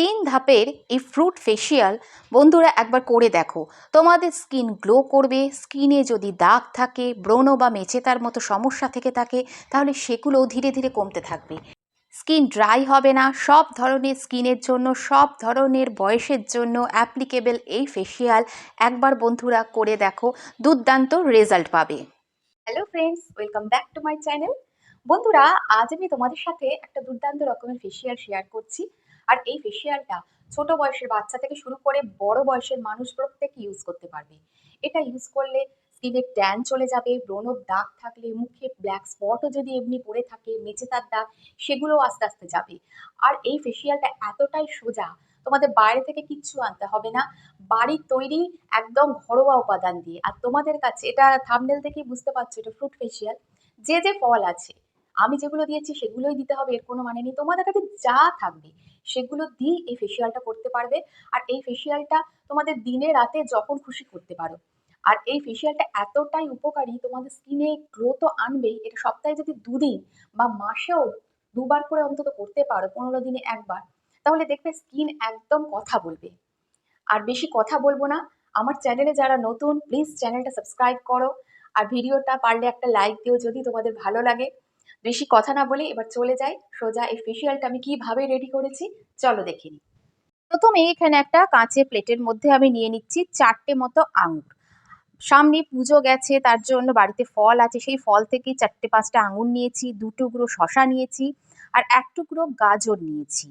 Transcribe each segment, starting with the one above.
তিন ধাপের এই ফ্রুট ফেসিয়াল বন্ধুরা একবার করে দেখো। তোমাদের স্কিন গ্লো করবে স্কিনে যদি দাগ থাকে, ব্রণ বা মেচেতার মতো সমস্যা থেকে থাকে, তাহলে সেগুলোও ধীরে ধীরে কমতে থাকবে। স্কিন ড্রাই হবে না, সব ধরনের স্কিনের জন্য, সব ধরনের বয়সের জন্য অ্যাপ্লিকেবল এই ফেসিয়াল একবার বন্ধুরা করে দেখো, দুর্দান্ত রেজাল্ট পাবে। Hello friends welcome back to my channel বন্ধুরা, আজ আমি তোমাদের সাথে একটা দুর্দান্ত রকমের ফেসিয়াল শেয়ার করছি। আর এই ফেসিয়ালটা ছোট বয়সের বাচ্চা থেকে শুরু করে বড় বয়সের মানুষ প্রত্যেকে ইউজ করতে পারবে। এটা ইউজ করলে স্কিনের ট্যান চলে যাবে ব্রণর দাগ থাকলে, মুখে ব্ল্যাক স্পটও যদি এমনি পড়ে থাকে মেচে তার দাগ সেগুলোও আস্তে আস্তে যাবে। আর এই ফেসিয়ালটা এতটাই সোজা, তোমাদের বাইরে থেকে কিচ্ছু আনতে হবে না। বাড়ির তৈরি একদম ঘরোয়া উপাদান দিয়ে। আর তোমাদের কাছে, এটা থামনেল থেকেই বুঝতে পারছ, এটা ফ্রুট ফেসিয়াল যে যে ফল আছে আমি যেগুলো দিয়েছি সেগুলোই দিতে হবে, এর কোনো মানে নেই। তোমাদের কাছে যা থাকবে, সেগুলো দিয়ে এই ফেসিয়ালটা করতে পারবে। আর এই ফেসিয়ালটা তোমাদের দিনে রাতে যখন খুশি করতে পারো। আর এই ফেসিয়ালটা এতটাই উপকারী, তোমাদের স্কিনে গ্লো তো আনবেই। এটা সপ্তাহে যদি দুদিন বা মাসেও দুবার করে অন্তত করতে পারো, পনেরো দিনে একবার, তাহলে দেখবে স্কিন একদম কথা বলবে। আর বেশি কথা বলব না। আমার চ্যানেলে যারা নতুন প্লিজ চ্যানেলটা সাবস্ক্রাইব করো। আর ভিডিওটা পারলে একটা লাইক দিও যদি তোমাদের ভালো লাগে। বেশি কথা না বলে এবার চলে যাই। সোজা এই ফেসিয়ালটা আমি কীভাবে রেডি করেছি, চলো দেখে নিই। প্রথমে এখানে একটা কাঁচের প্লেটের মধ্যে আমি নিয়ে নিচ্ছি চারটে মতো আঙুর। সামনে পুজো গেছে, তার জন্য বাড়িতে ফল আছে, সেই ফল থেকে চারটে পাঁচটা আঙুর নিয়েছি, দু টুকরো শশা নিয়েছি, আর এক টুকরো গাজর নিয়েছি।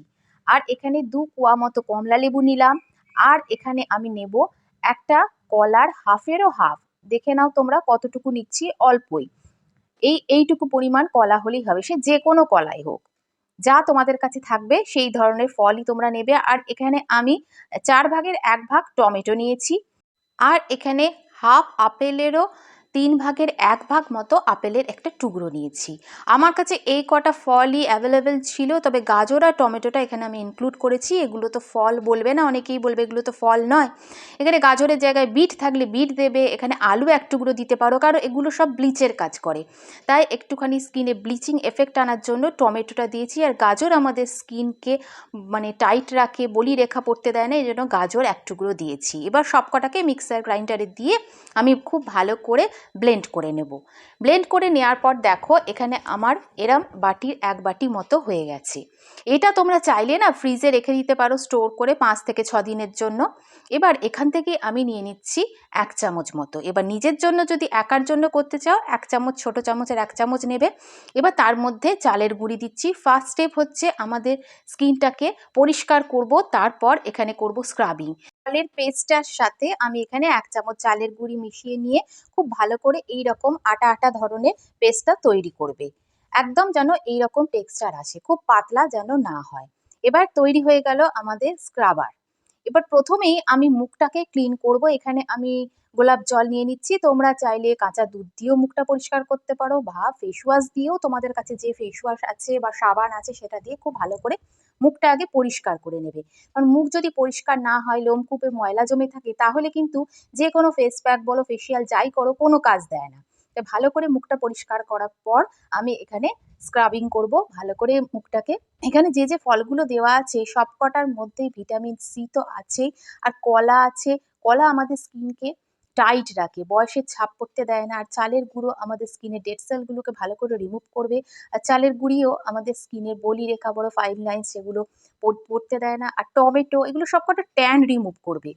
আর এখানে দু কুয়া মতো কমলা লেবু নিলাম, আর এখানে আমি নেব একটা কলার হাফেরও হাফ। দেখে নাও তোমরা কতটুকু নিচ্ছি অল্পই। এই, এইটুকু পরিমাণ কলা হলেই হবে, সে যে কোনো কলাই হোক। যা তোমাদের কাছে থাকবে, সেই ধরনের ফলই তোমরা নেবে। আর এখানে আমি চার ভাগের এক ভাগ টমেটো নিয়েছি। আর এখানে হাফ আপেলেরও তিন ভাগের এক ভাগ মতো আপেলের একটা টুকরো নিয়েছি। আমার কাছে এই কটা ফলই অ্যাভেলেবেল ছিল, তবে গাজর আর টমেটোটা এখানে আমি ইনক্লুড করেছি। এগুলো তো ফল বলবে না, অনেকেই বলবে এগুলো তো ফল নয়। এখানে গাজরের জায়গায় বিট থাকলে বিট দেবে, এখানে আলু এক টুকরো দিতে পারো, কারণ এগুলো সব ব্লিচের কাজ করে। তাই একটুখানি স্কিনে ব্লিচিং এফেক্ট আনার জন্য টমেটোটা দিয়েছি, আর গাজর আমাদের স্কিনকে মানে টাইট রাখে, বলি রেখা পড়তে দেয় না এই জন্য গাজর এক টুকরো দিয়েছি। এবার সব কটাকে মিক্সার গ্রাইন্ডারে দিয়ে আমি খুব ভালো করে ব্লেন্ড করে নেব। ব্লেন্ড করে নেওয়ার পর দেখো, এখানে আমার এরম বাটির এক বাটি মতো হয়ে গেছে। এটা তোমরা চাইলে না ফ্রিজে রেখে দিতে পারো স্টোর করে পাঁচ থেকে ছ দিনের জন্য। এবার এখান থেকে আমি নিয়ে নিচ্ছি এক চামচ মতো। এবার নিজের জন্য যদি একার জন্য করতে চাও, এক চামচ, ছোট চামচের এক চামচ নেবে। এবার তার মধ্যে চালের গুঁড়ি দিচ্ছি। ফার্স্ট স্টেপ হচ্ছে আমাদের স্কিনটাকে পরিষ্কার করব, তারপর এখানে করব স্ক্রাবিং চালের পেস্টটার সাথে আমি এখানে এক চামচ চালের গুঁড়ি মিশিয়ে নিয়ে খুব ভালো করে এই রকম আটা আটা ধরনের পেস্টটা তৈরি করবে। একদম যেন এই রকম টেক্সচার আসে, খুব পাতলা যেন না হয়। এবার তৈরি হয়ে গেল আমাদের স্ক্রাবার। এবার প্রথমেই আমি মুখটাকে ক্লিন করব, এখানে আমি গোলাপ জল নিয়ে নিচ্ছি। তোমরা চাইলে কাঁচা দুধ দিয়েও মুখটা পরিষ্কার করতে পারো বা ফেস ওয়াশ দিয়েও তোমাদের কাছে যে ফেস ওয়াশ আছে বা সাবান আছে সেটা দিয়ে খুব ভালো করে মুখটা আগে পরিষ্কার করে নেবে। কারণ মুখ যদি পরিষ্কার না হয়, লোমকূপে ময়লা জমে থাকে, তাহলে কিন্তু যে কোনো ফেস প্যাক বলো ফেসিয়াল যাই করো, কোনো কাজ দেয় না। তাই ভালো করে মুখটা পরিষ্কার করার পর আমি এখানে স্ক্রাবিং করব। ভালো করে মুখটাকে এখানে যে যে ফলগুলো দেওয়া আছে সব কটার মধ্যেই ভিটামিন সি তো আছেই। আর কলা আছে, কলা আমাদের স্কিনকে টাইট রাখে। বয়সের ছাপ পড়তে দেয় না। আর চালের গুঁড়ো আমাদের স্কিনের ডেড সেলগুলোকে ভালো করে রিমুভ করবে। আর চালের গুঁড়িও আমাদের স্কিনের বলি রেখা বড় ফাইন লাইন সেগুলো পড়তে দেয় না। আর টমেটো এগুলো সবকটা ট্যান রিমুভ করবে।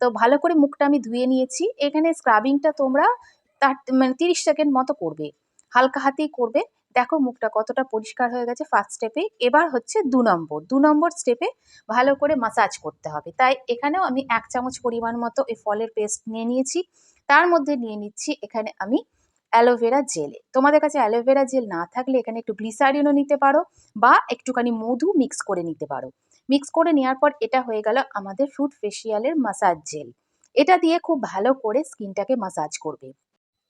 তো ভালো করে মুখটা আমি ধুয়ে নিয়েছি। এখানে স্ক্রাবিংটা তোমরা তার মানে তিরিশ সেকেন্ড মতো করবে। হালকা হাতেই করবে। দেখো মুখটা কতটা পরিষ্কার হয়ে গেছে ফার্স্ট স্টেপে এবার হচ্ছে দু নম্বর। দু নম্বর স্টেপে ভালো করে মাসাজ করতে হবে। তাই এখানেও আমি এক চামচ পরিমাণ মতো এই ফলের পেস্ট নিয়ে নিয়েছি। তার মধ্যে নিয়ে নিচ্ছি এখানে আমি অ্যালোভেরা জেলে তোমাদের কাছে অ্যালোভেরা জেল না থাকলে এখানে একটু গ্লিসারিনও নিতে পারো বা একটুখানি মধু মিক্স করে নিতে পারো। মিক্স করে নেওয়ার পর এটা হয়ে গেল আমাদের ফ্রুট ফেসিয়ালের মাসাজ জেল এটা দিয়ে খুব ভালো করে স্কিনটাকে মাসাজ করবে।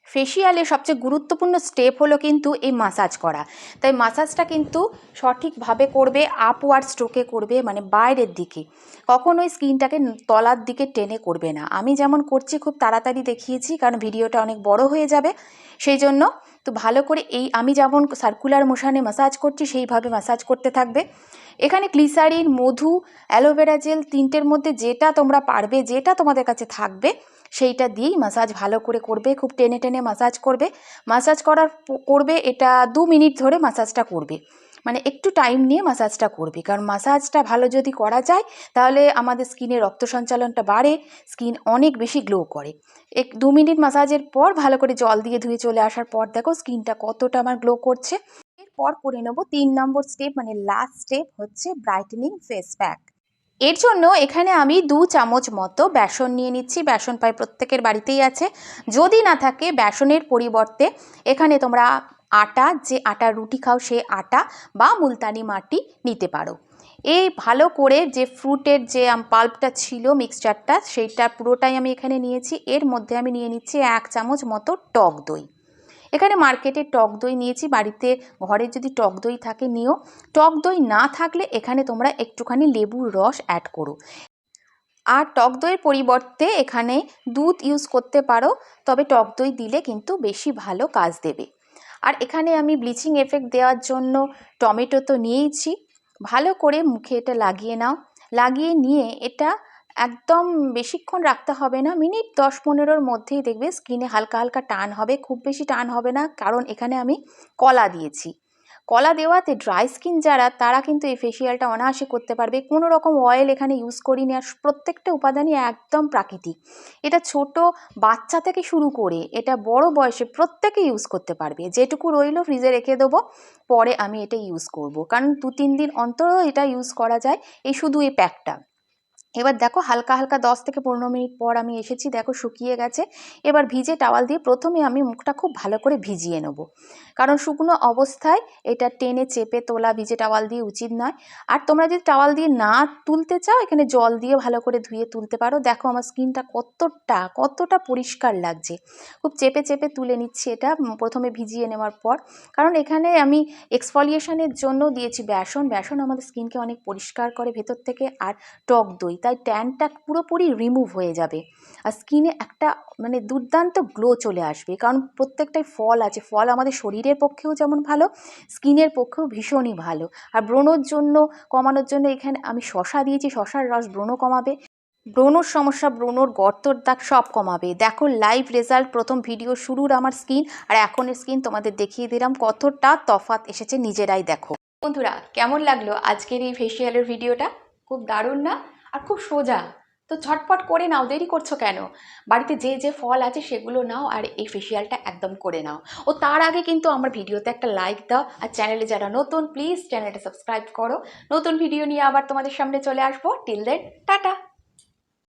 ফেসিয়ালের সবচেয়ে গুরুত্বপূর্ণ স্টেপ হলো কিন্তু এই মাসাজ করা। তাই মাসাজটা কিন্তু সঠিকভাবে করবে আপওয়ার্ড স্ট্রোকে করবে মানে বাইরের দিকে। কখনোই স্কিনটাকে তলার দিকে টেনে করবে না। আমি যেমন করছি, খুব তাড়াতাড়ি দেখিয়েছি, কারণ ভিডিওটা অনেক বড় হয়ে যাবে। সেই জন্য তো ভালো করে এই আমি যেমন সার্কুলার মোশানে মাসাজ করছি, সেইভাবে মাসাজ করতে থাকবে। এখানে ক্লিসারিন মধু অ্যালোভেরা জেল তিনটের মধ্যে যেটা তোমরা পারবে, যেটা তোমাদের কাছে থাকবে, সেইটা দিয়েই মাসাজ ভালো করে করবে, খুব টেনে টেনে মাসাজ করবে। মাসাজ করার করবে এটা দু মিনিট ধরে মাসাজটা করবে। মানে একটু টাইম নিয়ে মাসাজটা করবে। কারণ মাসাজটা ভালো যদি করা যায়, তাহলে আমাদের স্কিনে রক্ত সঞ্চালনটা বাড়ে স্কিন অনেক বেশি গ্লো করে। এক দু মিনিট মাসাজের পর ভালো করে জল দিয়ে ধুয়ে চলে আসার পর দেখো স্কিনটা কতটা আমার গ্লো করছে। এরপর করে নেব তিন নম্বর স্টেপ মানে লাস্ট স্টেপ হচ্ছে ব্রাইটেনিং ফেস প্যাক এর জন্য এখানে আমি দু চামচ মতো বেসন নিয়ে নিচ্ছি। বেসন প্রায় প্রত্যেকের বাড়িতেই আছে। যদি না থাকে, বেসনের পরিবর্তে এখানে তোমরা আটা, যে আটা রুটি খাও সে আটা বা মুলতানি মাটি নিতে পারো। এই ভালো করে যে ফ্রুটের যে পাল্পটা ছিল মিক্সচারটা সেইটা পুরোটাই আমি এখানে নিয়েছি। এর মধ্যে আমি নিয়ে নিচ্ছি এক চামচ মতো টক দই। এখানে মার্কেটে টক দই নিয়েছি, বাড়িতে ঘরে যদি টক দই থাকে নিও। টক দই না থাকলে এখানে তোমরা একটুখানি লেবুর রস অ্যাড করো। আর টক দইয়ের পরিবর্তে এখানে দুধ ইউজ করতে পারো, তবে টক দই দিলে কিন্তু বেশি ভালো কাজ দেবে। আর এখানে আমি ব্লিচিং এফেক্ট দেওয়ার জন্য টমেটো তো নিয়েইছি। ভালো করে মুখে এটা লাগিয়ে নাও। লাগিয়ে নিয়ে এটা একদম বেশিক্ষণ রাখতে হবে না। মিনিট দশ পনেরোর মধ্যেই দেখবে স্কিনে হালকা হালকা টান হবে। খুব বেশি টান হবে না, কারণ এখানে আমি কলা দিয়েছি। কলা দেওয়াতে ড্রাই স্কিন যারা, তারা কিন্তু এই ফেসিয়ালটা অনায়াসে করতে পারবে। কোনো রকম অয়েল এখানে ইউজ করিনি আর প্রত্যেকটা উপাদানই একদম প্রাকৃতিক। এটা ছোট বাচ্চা থেকে শুরু করে এটা বড় বয়সে প্রত্যেকে ইউজ করতে পারবে। যেটুকু রইল ফ্রিজে রেখে দেবো, পরে আমি এটা ইউজ করব। কারণ দু তিন দিন অন্তরও এটা ইউজ করা যায়, এই শুধু এই প্যাকটা এবার দেখো হালকা হালকা দশ থেকে পনেরো মিনিট পর আমি এসেছি, দেখো শুকিয়ে গেছে। এবার ভিজে টাওয়াল দিয়ে প্রথমে আমি মুখটা খুব ভালো করে ভিজিয়ে নেব। কারণ শুকনো অবস্থায় এটা টেনে চেপে তোলা ভিজে টাওয়াল দিয়ে উচিত নয়। আর তোমরা যদি টাওয়াল দিয়ে না তুলতে চাও, এখানে জল দিয়ে ভালো করে ধুয়ে তুলতে পারো। দেখো আমার স্কিনটা কতটা কতটা পরিষ্কার লাগছে। খুব চেপে চেপে তুলে নিচ্ছি এটা প্রথমে ভিজিয়ে নেওয়ার পর। কারণ এখানে আমি এক্সফলিয়েশনের জন্য দিয়েছি বেসন। বেসন আমাদের স্কিনকে অনেক পরিষ্কার করে ভেতর থেকে। আর টক দই তাই ট্যানটা পুরোপুরি রিমুভ হয়ে যাবে। আর স্কিনে একটা মানে দুর্দান্ত গ্লো চলে আসবে। কারণ প্রত্যেকটাই ফল আছে। ফল আমাদের শরীরের পক্ষেও যেমন ভালো স্কিনের পক্ষেও ভীষণই ভালো। আর ব্রণর জন্য, কমানোর জন্য এখানে আমি শশা দিয়েছি। শশার রস ব্রণ কমাবে। ব্রণর সমস্যা, ব্রণর গর্তর দাগ সব কমাবে। দেখো লাইভ রেজাল্ট প্রথম ভিডিও শুরুর আমার স্কিন আর এখনের স্কিন তোমাদের দেখিয়ে দিলাম কতটা তফাত এসেছে নিজেরাই দেখো। বন্ধুরা, কেমন লাগল আজকের এই ফেসিয়ালের ভিডিওটা খুব দারুণ না? আর খুব সোজা। তো ঝটপট করে নাও, দেরি করছ কেন? বাড়িতে যে যে ফল আছে সেগুলো নাও আর এই ফেসিয়ালটা একদম করে নাও। ও তার আগে কিন্তু আমার ভিডিওতে একটা লাইক দাও আর চ্যানেলে যারা নতুন প্লিজ চ্যানেলটা সাবস্ক্রাইব করো। নতুন ভিডিও নিয়ে আবার তোমাদের সামনে চলে আসব। Till then tata!